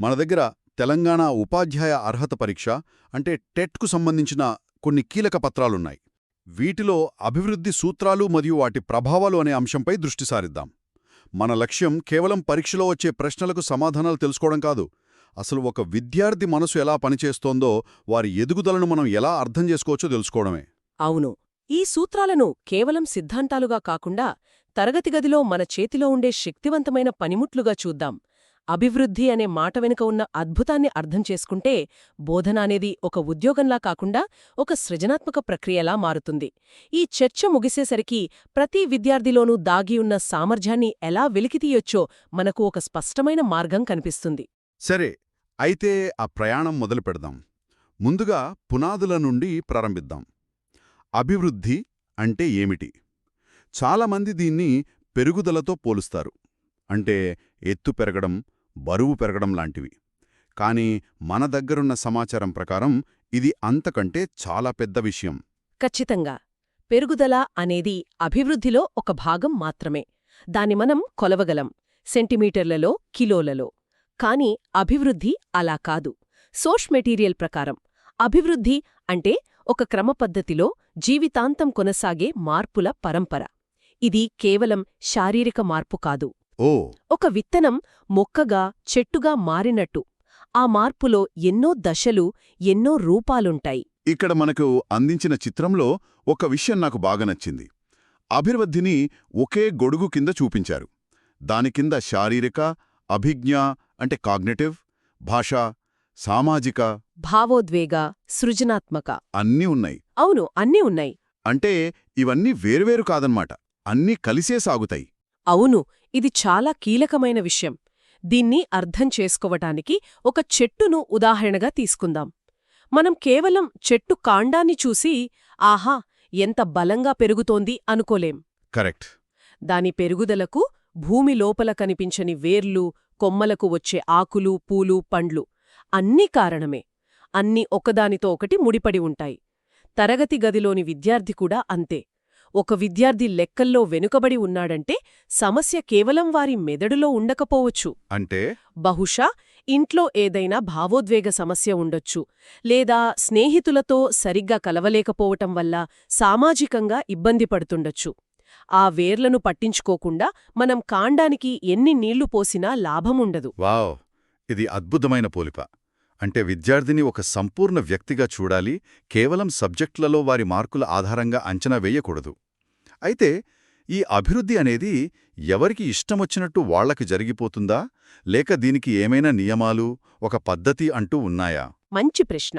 మన దగ్గర తెలంగాణ ఉపాధ్యాయ అర్హత పరీక్ష అంటే టెట్కు సంబంధించిన కొన్ని కీలక పత్రాలున్నాయి. వీటిలో అభివృద్ధి సూత్రాలు మరియు వాటి ప్రభావాలు అనే అంశంపై దృష్టి సారిద్దాం. మన లక్ష్యం కేవలం పరీక్షలో వచ్చే ప్రశ్నలకు సమాధానాలు తెలుసుకోవడం కాదు. అసలు ఒక విద్యార్థి మనసు ఎలా పనిచేస్తోందో వారి ఎదుగుదలను మనం ఎలా అర్థం చేసుకోవచ్చో తెలుసుకోవడమే. అవును. ఈ సూత్రాలను కేవలం సిద్ధాంతాలుగా కాకుండా తరగతి గదిలో మన చేతిలో ఉండే శక్తివంతమైన పనిముట్లుగా చూద్దాం. అభివృద్ధి అనే మాట వెనుక ఉన్న అద్భుతాన్ని అర్థం చేసుకుంటే బోధన అనేది ఒక ఉద్యోగంలా కాకుండా ఒక సృజనాత్మక ప్రక్రియలా మారుతుంది. ఈ చర్చ ముగిసేసరికి ప్రతి విద్యార్థిలోనూ దాగి ఉన్న సామర్థ్యాన్ని ఎలా వెలికితీయొచ్చో మనకు ఒక స్పష్టమైన మార్గం కనిపిస్తుంది. సరే అయితే ఆ ప్రయాణం మొదలు పెడదాం. ముందుగా పునాదుల నుండి ప్రారంభిద్దాం. అభివృద్ధి అంటే ఏమిటి? చాలామంది దీన్ని పెరుగుదలతో పోలుస్తారు. అంటే ఎత్తు పెరగడం బరువు పెరగడం లాంటివి. కానీ మన దగ్గరున్న సమాచారం ప్రకారం ఇది అంతకంటే చాలా పెద్ద విషయం. ఖచ్చితంగా. పెరుగుదల అనేది అభివృద్ధిలో ఒక భాగం మాత్రమే. దాన్ని మనం కొలవగలం సెంటీమీటర్లలో కిలోలలో. కాని అభివృద్ధి అలా కాదు. సోష్ మెటీరియల్ ప్రకారం. అభివృద్ధి అంటే ఒక క్రమపద్ధతిలో జీవితాంతం కొనసాగే మార్పుల పరంపర. ఇది కేవలం శారీరక మార్పు కాదు. ఒక విత్తనం మొక్కగా చెట్టుగా మారినట్టు. ఆ మార్పులో ఎన్నో దశలు ఎన్నో రూపాలుంటాయి. ఇక్కడ మనకు అందించిన చిత్రంలో ఒక విషయం నాకు బాగా నచ్చింది. అభివృద్ధిని ఒకే గొడుగు కింద చూపించారు. దాని కింద శారీరక అభిజ్ఞ అంటే కాగ్నెటివ్ భాష సామాజిక భావోద్వేగ సృజనాత్మక. అన్నీ ఉన్నాయి. అవును అన్నీ ఉన్నాయి. అంటే ఇవన్నీ వేరువేరు కాదన్మాట. అన్నీ కలిసే సాగుతాయి. అవును ఇది చాలా కీలకమైన విషయం. దీన్ని అర్థం చేసుకోవటానికి ఒక చెట్టును ఉదాహరణగా తీసుకుందాం. మనం కేవలం చెట్టు కాండాన్ని చూసి ఆహా ఎంత బలంగా పెరుగుతోంది అనుకోలేం. కరెక్ట్. దాని పెరుగుదలకు భూమి లోపల కనిపించని వేర్లు కొమ్మలకు వచ్చే ఆకులు పూలు పండ్లు అన్నీ కారణమే. అన్నీ ఒకదానితో ఒకటి ముడిపడి ఉంటాయి. తరగతి గదిలోని విద్యార్థి కూడా అంతే. ఒక విద్యార్థి లెక్కల్లో వెనుకబడి ఉన్నాడంటే సమస్య కేవలం వారి మెదడులో ఉండకపోవచ్చు. అంటే? బహుశా ఇంట్లో ఏదైనా భావోద్వేగ సమస్య ఉండొచ్చు లేదా స్నేహితులతో సరిగ్గా కలవలేకపోవటం వల్ల సామాజికంగా ఇబ్బంది పడుతుండొచ్చు. ఆ వేర్లను పట్టించుకోకుండా మనం కాండానికి ఎన్ని నీళ్ళు పోసినా లాభముండదు వావ్! ఇది అద్భుతమైన పోలిక. అంటే విద్యార్థిని ఒక సంపూర్ణ వ్యక్తిగా చూడాలి కేవలం సబ్జెక్టులలో వారి మార్కుల ఆధారంగా అంచనా వేయకూడదు. అయితే ఈ అభివృద్ధి అనేది ఎవరికి ఇష్టమొచ్చినట్టు వాళ్ళకి జరిగిపోతుందా? లేక దీనికి ఏమైనా నియమాలు ఒక పద్ధతి అంటూ ఉన్నాయా? మంచి ప్రశ్న.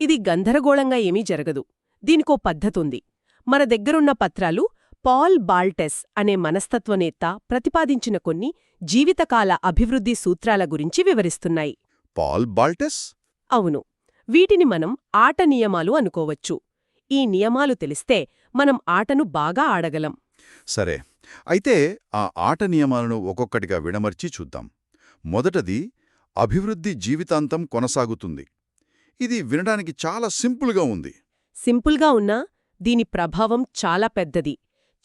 ఇది గందరగోళంగా ఏమీ జరగదు. దీనికో పద్ధతుంది. మన దగ్గరున్న పత్రాలు పాల్ బాల్టెస్ అనే మనస్తత్వనేత ప్రతిపాదించిన కొన్ని జీవితకాల అభివృద్ధి సూత్రాల గురించి వివరిస్తున్నాయి. Paul Baltes? అవును. వీటిని మనం ఆట నియమాలు అనుకోవచ్చు. ఈ నియమాలు తెలిస్తే మనం ఆటను బాగా ఆడగలం. సరే. అయితే ఆ ఆట నియమాలను ఒక్కొక్కటిగా విడమర్చి చూద్దాం. మొదటది అభివృద్ధి జీవితాంతం కొనసాగుతుంది. ఇది వినడానికి చాలా సింపుల్గా ఉంది. సింపుల్గా ఉన్నా దీని ప్రభావం చాలా పెద్దది.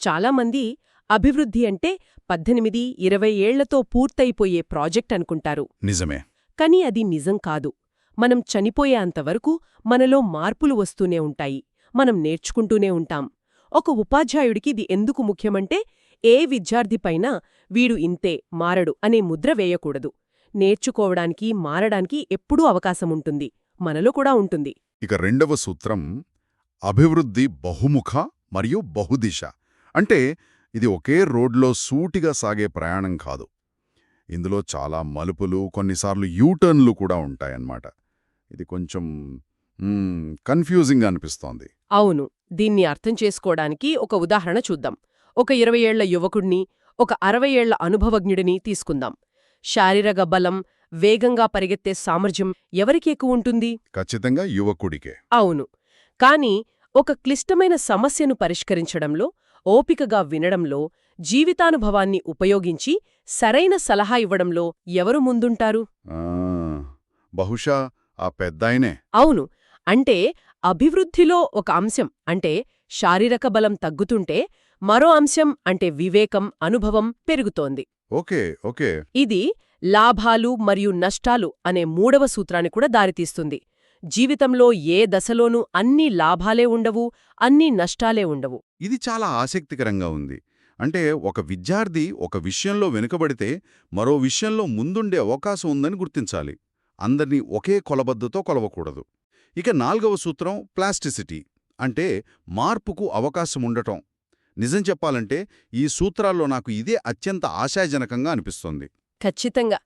చాలామంది అభివృద్ధి అంటే పద్దెనిమిది ఇరవై ఏళ్ళతో పూర్తయిపోయే ప్రాజెక్ట్ అనుకుంటారు. నిజమే. కానీ అది నిజం కాదు. మనం చనిపోయేంతవరకు మనలో మార్పులు వస్తూనే ఉంటాయి. మనం నేర్చుకుంటూనే ఉంటాం. ఒక ఉపాధ్యాయుడికి ఇది ఎందుకు ముఖ్యమంటే ఏ విద్యార్థిపైనా వీడు ఇంతే మారడు అనే ముద్ర వేయకూడదు. నేర్చుకోవడానికి మారడానికి ఎప్పుడూ అవకాశముంటుంది మనలో కూడా ఉంటుంది. ఇక రెండవ సూత్రం అభివృద్ధి బహుముఖ మరియు బహుదిశ. అంటే ఇది ఒకే రోడ్లో సూటిగా సాగే ప్రయాణం కాదు. ఇందులో చాలా మలుపులు కొన్నిసార్లు యూటర్న్లు కూడా ఉంటాయన్నమాట. ఇది కొంచెం కన్ఫ్యూజింగ్ అనిపిస్తోంది. అవును. దీన్ని అర్థం చేసుకోవడానికి ఒక ఉదాహరణ చూద్దాం. ఒక ఇరవై ఏళ్ళ యువకుడిని ఒక అరవై ఏళ్ళ అనుభవజ్ఞుడిని తీసుకుందాం. శారీరక బలం వేగంగా పరిగెత్తే సామర్థ్యం ఎవరికి ఎక్కువ ఉంటుంది? ఖచ్చితంగా యువకుడికే. అవును. కాని ఒక క్లిష్టమైన సమస్యను పరిష్కరించడంలో ఓపికగా వినడంలో జీవితానుభవాన్ని ఉపయోగించి సరైన సలహా ఇవ్వడంలో ఎవరు ముందుంటారు? బహుశా ఆ పెద్దాయనే. అవును. అంటే అభివృద్ధిలో ఒక అంశం అంటే శారీరక బలం తగ్గుతుంటే మరో అంశం అంటే వివేకం అనుభవం పెరుగుతోంది. Okay okay. ఇది లాభాలు మరియు నష్టాలు అనే మూడవ సూత్రాన్ని కూడా దారితీస్తుంది. జీవితంలో ఏ దశలోనూ అన్ని లాభాలే ఉండవు అన్ని నష్టాలే ఉండవు. ఇది చాలా ఆసక్తికరంగా ఉంది. అంటే ఒక విద్యార్థి ఒక విషయంలో వెనుకబడితే మరో విషయంలో ముందుండే అవకాశం ఉందని గుర్తించాలి. అందర్నీ ఒకే కొలబద్దతో కొలవకూడదు. ఇక నాల్గవ సూత్రం ప్లాస్టిసిటీ అంటే మార్పుకు అవకాశం ఉండటం. నిజం చెప్పాలంటే ఈ సూత్రాల్లో నాకు ఇదే అత్యంత ఆశాజనకంగా అనిపిస్తోంది. ఖచ్చితంగా.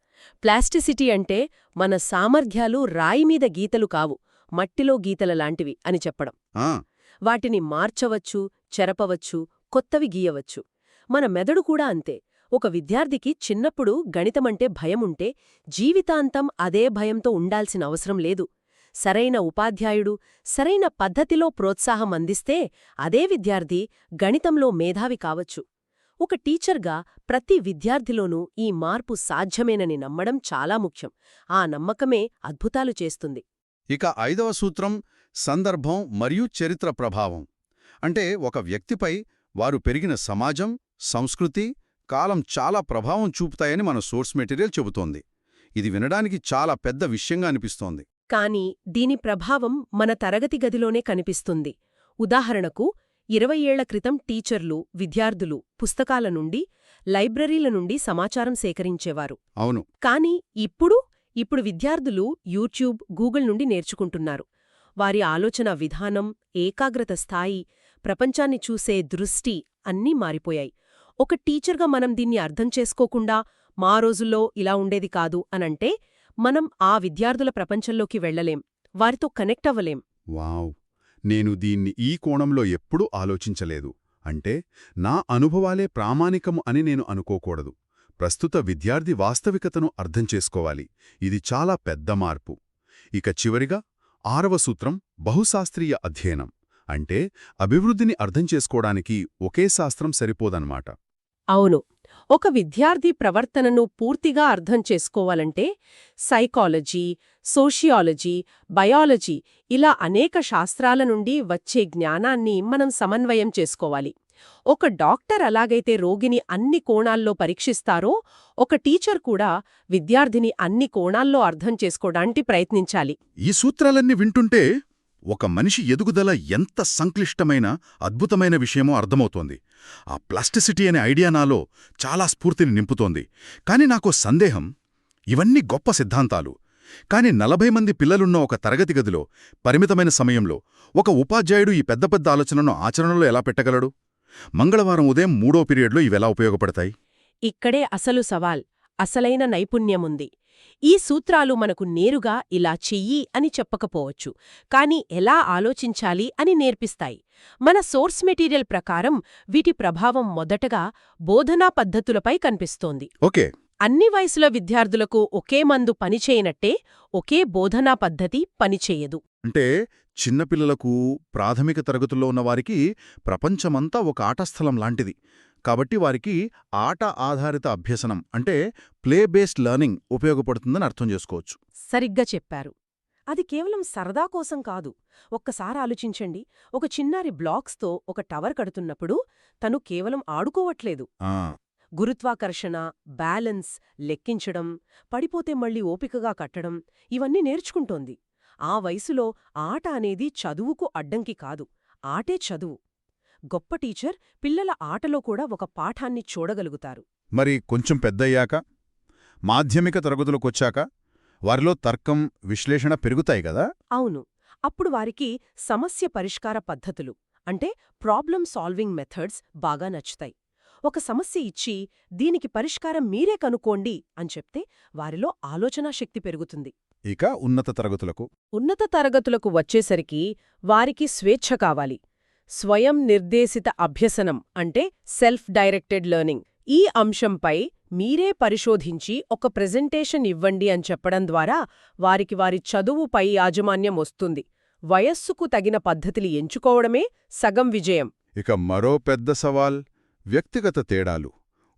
ప్లాస్టిసిటీ అంటే మన సామర్థ్యాలు రాయి మీద గీతలు కావు మట్టిలో గీతల లాంటివి అని చెప్పడం. వాటిని మార్చవచ్చు చెరపవచ్చు కొత్తవి గీయవచ్చు. మన మెదడు కూడా అంతే. ఒక విద్యార్థికి చిన్నప్పుడు గణితమంటే భయముంటే జీవితాంతం అదే భయంతో ఉండాల్సిన అవసరం లేదు. సరైన ఉపాధ్యాయుడు సరైన పద్ధతిలో ప్రోత్సాహం అందిస్తే అదే విద్యార్థి గణితంలో మేధావి కావచ్చు. ఒక టీచర్గా ప్రతి విద్యార్థిలోనూ ఈ మార్పు సాధ్యమేనని నమ్మడం చాలా ముఖ్యం. ఆ నమ్మకమే అద్భుతాలు చేస్తుంది. ఇక ఐదవ సూత్రం సందర్భం మరియు చరిత్ర ప్రభావం. అంటే ఒక వ్యక్తిపై వారు పెరిగిన సమాజం సంస్కృతి కాలం చాలా ప్రభావం చూపుతాయని మన సోర్స్ మెటీరియల్ చెబుతోంది. ఇది వినడానికి చాలా పెద్ద విషయంగా అనిపిస్తోంది. కాని దీని ప్రభావం మన తరగతి గదిలోనే కనిపిస్తుంది. ఉదాహరణకు ఇరవై ఏళ్ళ క్రితం టీచర్లు విద్యార్థులు పుస్తకాల నుండి లైబ్రరీల నుండి సమాచారం సేకరించేవారు. అవును. కాని ఇప్పుడు ఇప్పుడు విద్యార్థులు యూట్యూబ్ గూగుల్ నుండి నేర్చుకుంటున్నారు. వారి ఆలోచన విధానం ఏకాగ్రత స్థాయి ప్రపంచాన్ని చూసే దృష్టి అన్నీ మారిపోయాయి. ఒక టీచర్గా మనం దీన్ని అర్థం చేసుకోకుండా మా రోజుల్లో ఇలా ఉండేది కాదు అనంటే మనం ఆ విద్యార్థుల ప్రపంచంలోకి వెళ్ళలేం. వారితో కనెక్ట్ అవ్వలేం. వావ్. నేను దీన్ని ఈ కోణంలో ఎప్పుడూ ఆలోచించలేదు. అంటే నా అనుభవాలే ప్రామాణికము అని నేను అనుకోకూడదు. ప్రస్తుత విద్యార్థి వాస్తవికతను అర్థం చేసుకోవాలి. ఇది చాలా పెద్ద మార్పు. ఇక చివరిగా ఆరవ సూత్రం బహుశాస్త్రీయ అధ్యయనం. అంటే అభివృద్ధిని అర్థం చేసుకోవడానికి ఒకే శాస్త్రం సరిపోదన్నమాట. అవును. ఒక విద్యార్థి ప్రవర్తనను పూర్తిగా అర్థం చేసుకోవాలంటే సైకాలజీ సోషియాలజీ బయాలజీ ఇలా అనేక శాస్త్రాల నుండి వచ్చే జ్ఞానాన్ని మనం సమన్వయం చేసుకోవాలి. ఒక డాక్టర్ అలాగైతే రోగిని అన్ని కోణాల్లో పరీక్షిస్తారో ఒక టీచర్ కూడా విద్యార్థిని అన్ని కోణాల్లో అర్థం చేసుకోవడానికి ప్రయత్నించాలి. ఈ సూత్రాలన్నీ వింటుంటే ఒక మనిషి ఎదుగుదల ఎంత సంక్లిష్టమైన అద్భుతమైన విషయమో అర్థమవుతోంది. ఆ ప్లాస్టిసిటీ అనే ఐడియా నాలో చాలా స్ఫూర్తిని నింపుతోంది. కాని నాకో సందేహం ఇవన్నీ గొప్ప సిద్ధాంతాలు. కాని నలభై మంది పిల్లలున్న ఒక తరగతి గదిలో పరిమితమైన సమయంలో ఒక ఉపాధ్యాయుడు ఈ పెద్ద పెద్ద ఆలోచనను ఆచరణలో ఎలా పెట్టగలడు? మంగళవారం ఉదయం మూడో పీరియడ్లో ఇవెలా ఉపయోగపడతాయి? ఇక్కడే అసలు సవాల్ అసలైన నైపుణ్యముంది. ఈ సూత్రాలు మనకు నేరుగా ఇలా చెయ్యి అని చెప్పకపోవచ్చు కాని ఎలా ఆలోచించాలి అని నేర్పిస్తాయి. మన సోర్స్ మెటీరియల్ ప్రకారం వీటి ప్రభావం మొదటగా బోధనా పద్ధతులపై కనిపిస్తోంది. ఓకే. అన్ని వయసుల విద్యార్థులకు ఒకే మందు పనిచేయనట్టే ఒకే బోధనా పద్ధతి పనిచేయదు. అంటే చిన్నపిల్లలకు ప్రాథమిక తరగతుల్లో ఉన్నవారికి ప్రపంచమంతా ఒక ఆటస్థలం లాంటిది. కాబట్టి వారికి ఆట ఆధారిత అభ్యసనం అంటే ప్లే బేస్డ్ లెర్నింగ్ ఉపయోగపడుతుందని అర్థం చేసుకోవచ్చు. సరిగ్గా చెప్పారు. అది కేవలం సరదా కోసం కాదు. ఒక్కసారి ఆలోచించండి. ఒక చిన్నారి బ్లాక్స్తో ఒక టవర్ కడుతున్నప్పుడు తను కేవలం ఆడుకోవట్లేదు. గురుత్వాకర్షణ బ్యాలెన్స్ లెక్కించడం పడిపోతే మళ్ళీ ఓపికగా కట్టడం ఇవన్నీ నేర్చుకుంటోంది. ఆ వయసులో ఆట అనేది చదువుకు అడ్డంకి కాదు. ఆటే చదువు. గొప్ప టీచర్ పిల్లల ఆటలో కూడా ఒక పాఠాన్ని చూడగలుగుతారు. మరి కొంచెం పెద్దయ్యాక? మాధ్యమిక తరగతులకొచ్చాక? వారిలో తర్కం విశ్లేషణ పెరుగుతాయి కదా? అవును. అప్పుడు వారికి సమస్య పరిష్కార పద్ధతులు అంటే ప్రాబ్లం సాల్వింగ్ మెథడ్స్ బాగా నచ్చుతాయి. ఒక సమస్య ఇచ్చి దీనికి పరిష్కారం మీరే కనుక్కోండి అని చెప్తే వారిలో ఆలోచనా శక్తి పెరుగుతుంది. ఇక ఉన్నత తరగతులకు. ఉన్నత తరగతులకు వచ్చేసరికి వారికి స్వేచ్ఛ కావాలి. స్వయం నిర్దేశిత అభ్యసనం అంటే సెల్ఫ్ డైరెక్టెడ్ లెర్నింగ్. ఈ అంశంపై మీరే పరిశోధించి ఒక ప్రెజెంటేషన్ ఇవ్వండి అని చెప్పడం ద్వారా వారికి వారి చదువుపై యాజమాన్యం వస్తుంది. వయస్సుకు తగిన పద్ధతిని ఎంచుకోవడమే సగం విజయం. ఇక మరో పెద్ద సవాల్ వ్యక్తిగత తేడాలు.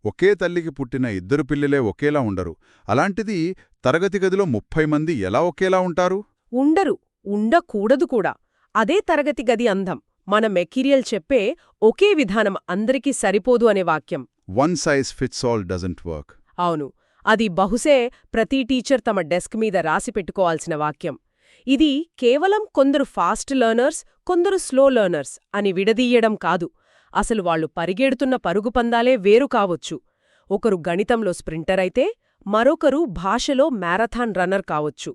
ఒకే తల్లికి పుట్టిన ఇద్దరు పిల్లలే ఒకేలా ఉండరు. అలాంటిది తరగతి గదిలో ముప్పై మంది ఎలా ఒకేలా ఉంటారు? ఉండరు ఉండకూడదు కూడా. అదే తరగతి గది అందం. మన మెటీరియల్ చెప్పే ఒకే విధానం అందరికీ సరిపోదు అనే వాక్యం. One size fits all doesn't work అవును అది బహుశే ప్రతి టీచర్ తమ డెస్క్ మీద రాసి పెట్టుకోవాల్సిన వాక్యం. ఇది కేవలం కొందరు ఫాస్ట్ లెర్నర్స్ కొందరు స్లో లెర్నర్స్ అని విడదీయడం కాదు. అసలు వాళ్ళు పరిగెడుతున్న పరుగు పందాలే వేరు కావచ్చు. ఒకరు గణితంలో స్ప్రింటర్ అయితే మరొకరు భాషలో మ్యారథాన్ రన్నర్ కావచ్చు.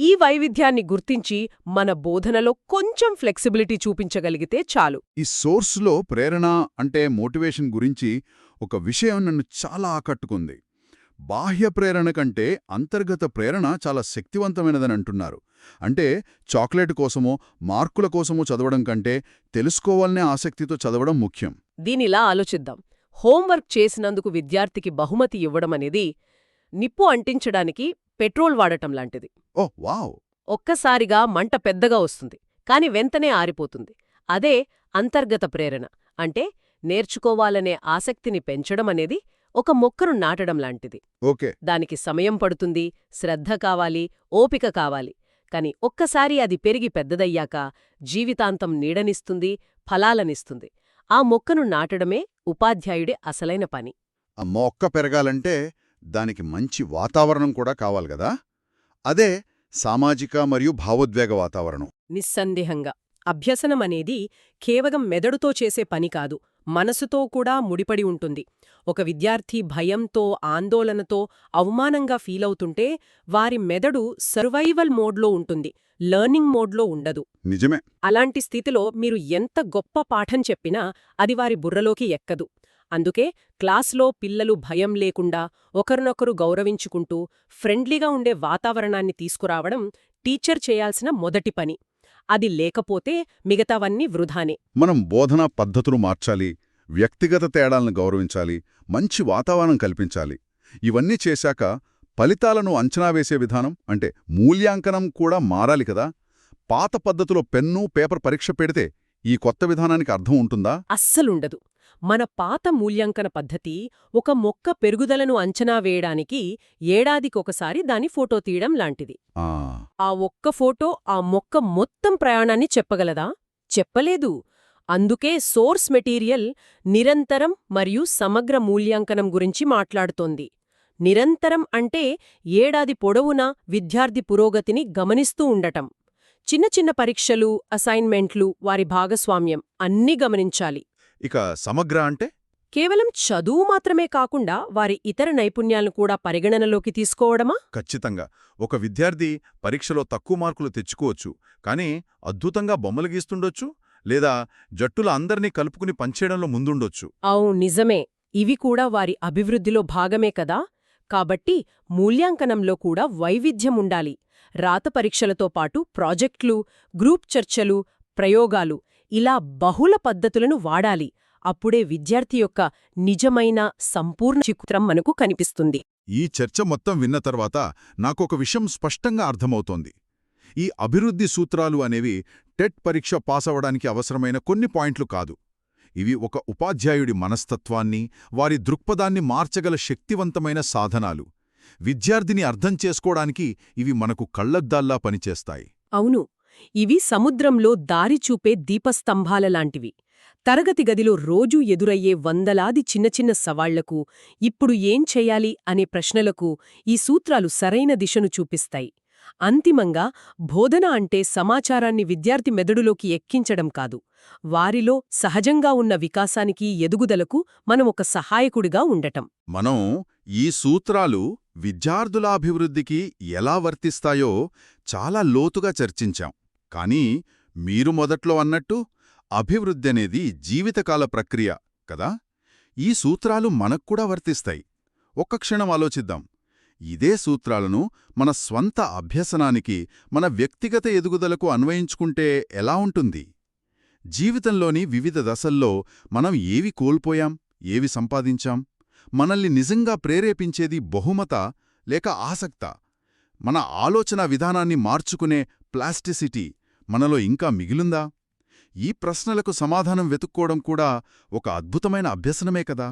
ఈ వైవిధ్యాన్ని గుర్తించి మన బోధనలో కొంచెం ఫ్లెక్సిబిలిటీ చూపించగలిగితే చాలు. ఈ సోర్స్లో ప్రేరణ అంటే మోటివేషన్ గురించి ఒక విషయం నన్ను చాలా ఆకట్టుకుంది. బాహ్య ప్రేరణ కంటే అంతర్గత ప్రేరణ చాలా శక్తివంతమైనదని అంటున్నారు. అంటే చాక్లెట్ కోసమో మార్కుల కోసమో చదవడం కంటే తెలుసుకోవాలనే ఆసక్తితో చదవడం ముఖ్యం. దీనిలా ఆలోచిద్దాం. హోంవర్క్ చేసినందుకు విద్యార్థికి బహుమతి ఇవ్వడమనేది నిప్పు అంటించడానికి పెట్రోల్ వాడటం లాంటిది. Oh wow! ఒక్కసారిగా మంట పెద్దగా వస్తుంది కాని వెంటనే ఆరిపోతుంది. అదే అంతర్గత ప్రేరణ. అంటే నేర్చుకోవాలనే ఆసక్తిని పెంచడమనేది ఒక మొక్కను నాటడం లాంటిది. ఓకే. దానికి సమయం పడుతుంది శ్రద్ధ కావాలి ఓపిక కావాలి. కాని ఒక్కసారి అది పెరిగి పెద్దదయ్యాక జీవితాంతం నీడనిస్తుంది ఫలాలనిస్తుంది. ఆ మొక్కను నాటడమే ఉపాధ్యాయుడి అసలైన పని. ఆ మొక్క పెరగాలంటే దానికి మంచి వాతావరణం కూడా కావాలి కదా? అదే సామాజిక మరియు భావోద్వేగ వాతావరణం. నిస్సందేహంగా. అభ్యసనమనేది కేవలం మెదడుతో చేసే పని కాదు మనసుతో కూడా ముడిపడి ఉంటుంది. ఒక విద్యార్థి భయంతో ఆందోళనతో అవమానంగా ఫీలవుతుంటే వారి మెదడు సర్వైవల్ మోడ్లో ఉంటుంది లర్నింగ్ మోడ్లో ఉండదు. నిజమే. అలాంటి స్థితిలో మీరు ఎంత గొప్ప పాఠం చెప్పినా అది వారి బుర్రలోకి ఎక్కదు. అందుకే క్లాస్లో పిల్లలు భయం లేకుండా ఒకరినొకరు గౌరవించుకుంటూ ఫ్రెండ్లీగా ఉండే వాతావరణాన్ని తీసుకురావడం టీచర్ చేయాల్సిన మొదటి పని. అది లేకపోతే మిగతావన్నీ వృధానే. మనం బోధనా పద్ధతులు మార్చాలి వ్యక్తిగత తేడాలను గౌరవించాలి మంచి వాతావరణం కల్పించాలి. ఇవన్నీ చేశాక ఫలితాలను అంచనా వేసే విధానం అంటే మూల్యాంకనం కూడా మారాలి కదా. పాత పద్ధతిలో పెన్ను పేపర్ పరీక్ష పెడితే ఈ కొత్త విధానానికి అర్థం ఉంటుందా? అస్సలుండదు. మన పాత మూల్యాంకన పద్ధతి ఒక మొక్క పెరుగుదలను అంచనా వేయడానికి ఏడాదికొకసారి దాని ఫోటో తీయడం లాంటిది. ఆ. ఒక్క ఫోటో ఆ మొక్క మొత్తం ప్రయాణాన్ని చెప్పగలదా? చెప్పలేదు. అందుకే సోర్స్ మెటీరియల్ నిరంతరం మరియు సమగ్ర మూల్యాంకనం గురించి మాట్లాడుతోంది. నిరంతరం అంటే ఏడాది పొడవునా విద్యార్థి పురోగతిని గమనిస్తూ ఉండటం. చిన్న చిన్న పరీక్షలు అసైన్మెంట్లు వారి భాగస్వామ్యం అన్నీ గమనించాలి. ఇక సమగ్ర అంటే? కేవలం చదువు మాత్రమే కాకుండా వారి ఇతర నైపుణ్యాలను కూడా పరిగణనలోకి తీసుకోవడమా? ఖచ్చితంగా. ఒక విద్యార్థి పరీక్షలో తక్కువ మార్కులు తెచ్చుకోవచ్చు కానీ అద్భుతంగా బొమ్మలు గీస్తుండొచ్చు లేదా జట్టుల అందర్నీ కలుపుకుని పనిచేయడంలో ముందుండొచ్చు. అవు నిజమే. ఇవి కూడా వారి అభివృద్ధిలో భాగమే కదా. కాబట్టి మూల్యాంకనంలో కూడా వైవిధ్యం ఉండాలి. రాత పరీక్షలతో పాటు ప్రాజెక్టులు గ్రూప్ చర్చలు ప్రయోగాలు ఇలా బహుళ పద్ధతులను వాడాలి. అప్పుడే విద్యార్థి యొక్క నిజమైన సంపూర్ణ చిత్రం మనకు కనిపిస్తుంది. ఈ చర్చ మొత్తం విన్న తర్వాత నాకొక విషయం స్పష్టంగా అర్థమవుతోంది. ఈ అభివృద్ధి సూత్రాలు అనేవి టెట్ పరీక్ష పాసవడానికి అవసరమైన కొన్ని పాయింట్లు కాదు. ఇవి ఒక ఉపాధ్యాయుడి మనస్తత్వాన్ని వారి దృక్పథాన్ని మార్చగల శక్తివంతమైన సాధనాలు. విద్యార్థిని అర్థం చేసుకోవడానికి ఇవి మనకు కళ్ళద్దాల్లా పనిచేస్తాయి. అవును. ఇవి సముద్రంలో దారి చూపే దీపస్తంభాలలాంటివి. తరగతి గదిలో రోజూ ఎదురయ్యే వందలాది చిన్న చిన్న సవాళ్ళకు ఇప్పుడు ఏం చెయ్యాలి అనే ప్రశ్నలకు ఈ సూత్రాలు సరైన దిశను చూపిస్తాయి. అంతిమంగా బోధన అంటే సమాచారాన్ని విద్యార్థి మెదడులోకి ఎక్కించడం కాదు. వారిలో సహజంగా ఉన్న వికాసానికి ఎదుగుదలకు మనం ఒక సహాయకుడిగా ఉండటం. మనం ఈ సూత్రాలు విద్యార్థుల అభివృద్ధికి ఎలా వర్తిస్తాయో చాలా లోతుగా చర్చించాం. కానీ మీరు మొదట్లో అన్నట్టు అభివృద్ధి అనేది జీవితకాల ప్రక్రియ కదా? ఈ సూత్రాలు మనక్కూడా వర్తిస్తాయి. ఒక్క క్షణం ఆలోచిద్దాం. ఇదే సూత్రాలను మన స్వంత అభ్యసనానికి మన వ్యక్తిగత ఎదుగుదలకు అన్వయించుకుంటే ఎలా ఉంటుంది? జీవితంలోని వివిధ దశల్లో మనం ఏవి కోల్పోయాం? ఏవి సంపాదించాం? మనల్ని నిజంగా ప్రేరేపించేది బహుమత లేక ఆసక్త? మన ఆలోచన విధానాన్ని మార్చుకునే ప్లాస్టిసిటీ మనలో ఇంకా మిగిలుందా? ఈ ప్రశ్నలకు సమాధానం వెతుక్కోవడం కూడా ఒక అద్భుతమైన అభ్యసనమే కదా?